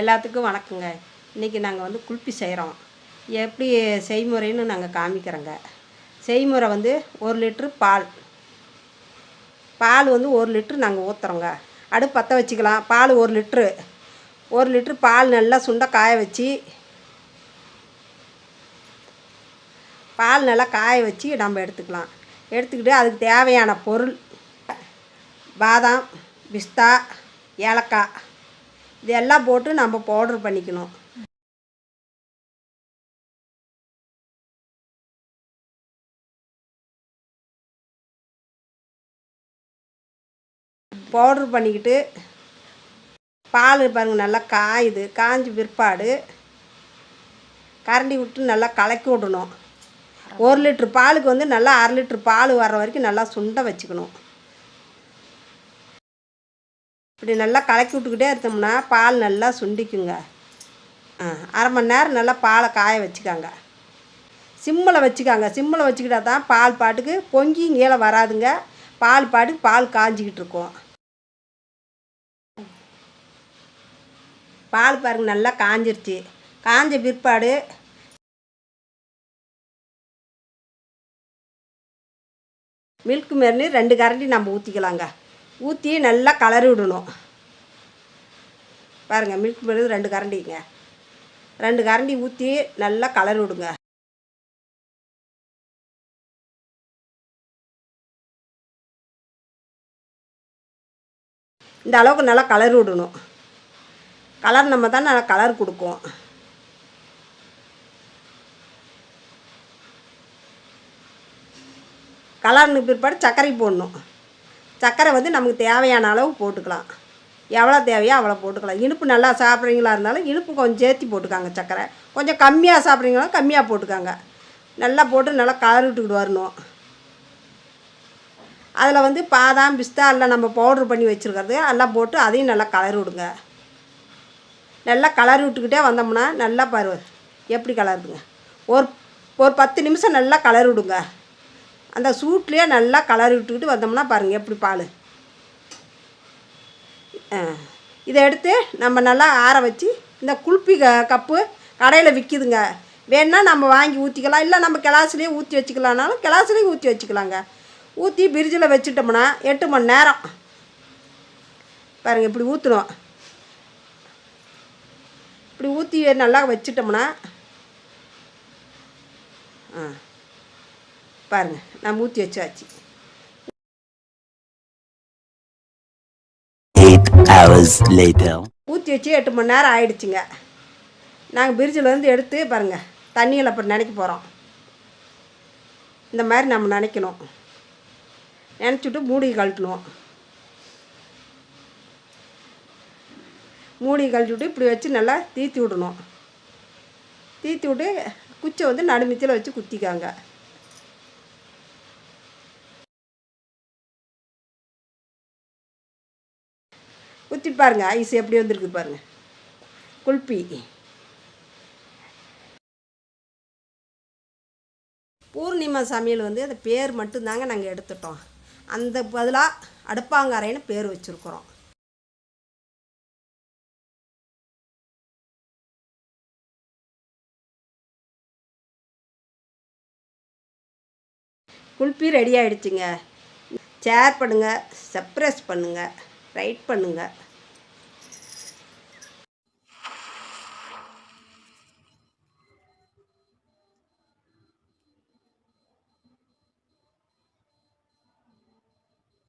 எல்லாத்துக்கும் வணக்கங்க. இன்றைக்கி நாங்கள் வந்து குல்பி செய்கிறோம் எப்படி செய்முறைன்னு நாங்கள் காமிக்கிறோங்க. செய்முறை வந்து ஒரு லிட்ரு பால். பால் வந்து ஒரு லிட்ரு நாங்கள் ஊற்றுறோங்க அடுப்பு பற்ற வச்சுக்கலாம். பால் ஒரு லிட்ரு ஒரு லிட்ரு பால் நல்லா சுண்ட காய வச்சு பால் நல்லா காய வச்சு நம்ம எடுத்துக்கலாம். எடுத்துக்கிட்டு அதுக்கு தேவையான பொருள் பாதாம் பிஸ்தா ஏலக்காய் இது எல்லாம் போட்டு நம்ம பவுட்ரு பண்ணிக்கணும். பவுட்ரு பண்ணிக்கிட்டு பால் பாருங்கள் நல்லா காயுது காஞ்ச பிற்பாடு. கரண்டி விட்டு நல்லா கலக்கி விடணும். ஒரு லிட்ரு பாலுக்கு வந்து நல்லா அரை லிட்ரு பால் வர்ற வரைக்கும் நல்லா சுண்ட வச்சுக்கணும். இப்படி நல்லா கலக்கி விட்டுக்கிட்டே இருந்தோம்னா பால் நல்லா சுண்டிக்குங்க. ஆ அரை மணி நேரம் நல்லா பாலை காய வச்சுக்காங்க. சிம்மில் வச்சுக்காங்க. சிம்மில் வச்சுக்கிட்டா தான் பால் பாட்டுக்கு பொங்கி கீழே வராதுங்க. பால் பாட்டுக்கு பால் காஞ்சிக்கிட்டு இருக்கும். பால் பாருங்க நல்லா காஞ்சிருச்சு. காஞ்ச பிற்பாடு மில்க் மெர்னி ரெண்டு கரண்டி நம்ம ஊற்றிக்கலாங்க ஊற்றி நல்லா கலரி விடணும். பாருங்கள் மில்க் மெர்னி ரெண்டு கரண்டிங்க. ரெண்டு கரண்டி ஊற்றி நல்லா கலர் விடுங்க. இந்த அளவுக்கு நல்லா கலர் விடணும். கலர் நம்ம தான் நல்லா கலர் கொடுக்கும். கலர்னு பிற்பாடு சர்க்கரை போடணும். சர்க்கரை வந்து நமக்கு தேவையான அளவு போட்டுக்கலாம். எவ்வளோ தேவையோ அவ்வளோ போட்டுக்கலாம். இனிப்பு நல்லா சாப்பிட்றீங்களா இருந்தாலும் இனிப்பு கொஞ்சம் சேர்த்தி போட்டுக்காங்க சர்க்கரை கொஞ்சம் கம்மியாக சாப்பிட்றீங்களா கம்மியாக போட்டுக்காங்க. நல்லா போட்டு நல்லா கலர் விட்டுக்கிட்டு வரணும். அதில் வந்து பாதாம் பிஸ்தா எல்லாம் நம்ம பவுட்ரு பண்ணி வச்சுருக்கிறது. எல்லாம் போட்டு அதையும் நல்லா கலர் விடுங்க. நல்லா கலர் விட்டுக்கிட்டே வந்தோம்னா நல்லா பருவ எப்படி கலருதுங்க? ஒரு ஒரு பத்து நிமிஷம் நல்லா கலர் விடுங்க. அந்த சூட்லேயே நல்லா கலர் விட்டுக்கிட்டு வந்தோம்னா பாருங்கள் எப்படி பால். இதை எடுத்து நம்ம நல்லா ஆற வச்சு இந்த குல்பி க கப்பு கடையில் விற்கிதுங்க வேணால் நம்ம வாங்கி ஊற்றிக்கலாம் இல்லை நம்ம கிளாஸ்லேயே ஊற்றி வச்சுக்கலான்னாலும் கிளாஸ்லேயும் ஊற்றி வச்சுக்கலாங்க. ஊற்றி பிரிட்ஜில் வச்சுட்டோம்னா எட்டு மணி நேரம். பாருங்கள் இப்படி ஊற்றணும் இப்படி ஊற்றி நல்லா வச்சுட்டோம்னா ஆ. பாருங்கள் நான் ஊற்றி வச்சாச்சு. ஊற்றி வச்சு எட்டு மணி நேரம் ஆயிடுச்சுங்க. நாங்கள் பிரிட்ஜிலேருந்து எடுத்து பாருங்கள் தண்ணியில் அப்புறம் நினைக்க போகிறோம் இந்த மாதிரி நம்ம நினைக்கணும். நினச்சிட்டு மூடி கழட்டணும். மூடி கழட்டிவிட்டு இப்படி வச்சு நல்லா தீத்தி விடணும். தீத்தி விட்டு குச்சை வந்து நடுமித்தில் வச்சு குத்திக்காங்க. குத்தி பாருங்க ஐஸ் எப்படி வந்திருக்கு பாருங்க. குல்பி. பூர்ணிமா சமையல் வந்து அந்த பேர் மட்டும்தாங்க நாங்கள் எடுத்துட்டோம். அந்த பதிலாக அடுப்பாங்காரைன்னு பேர் வச்சுருக்குறோம். குல்பி ரெடி ஆகிடுச்சிங்க ஷேர் பண்ணுங்கள் சப்ரைஸ் பண்ணுங்கள் ரைட் பண்ணுங்கள்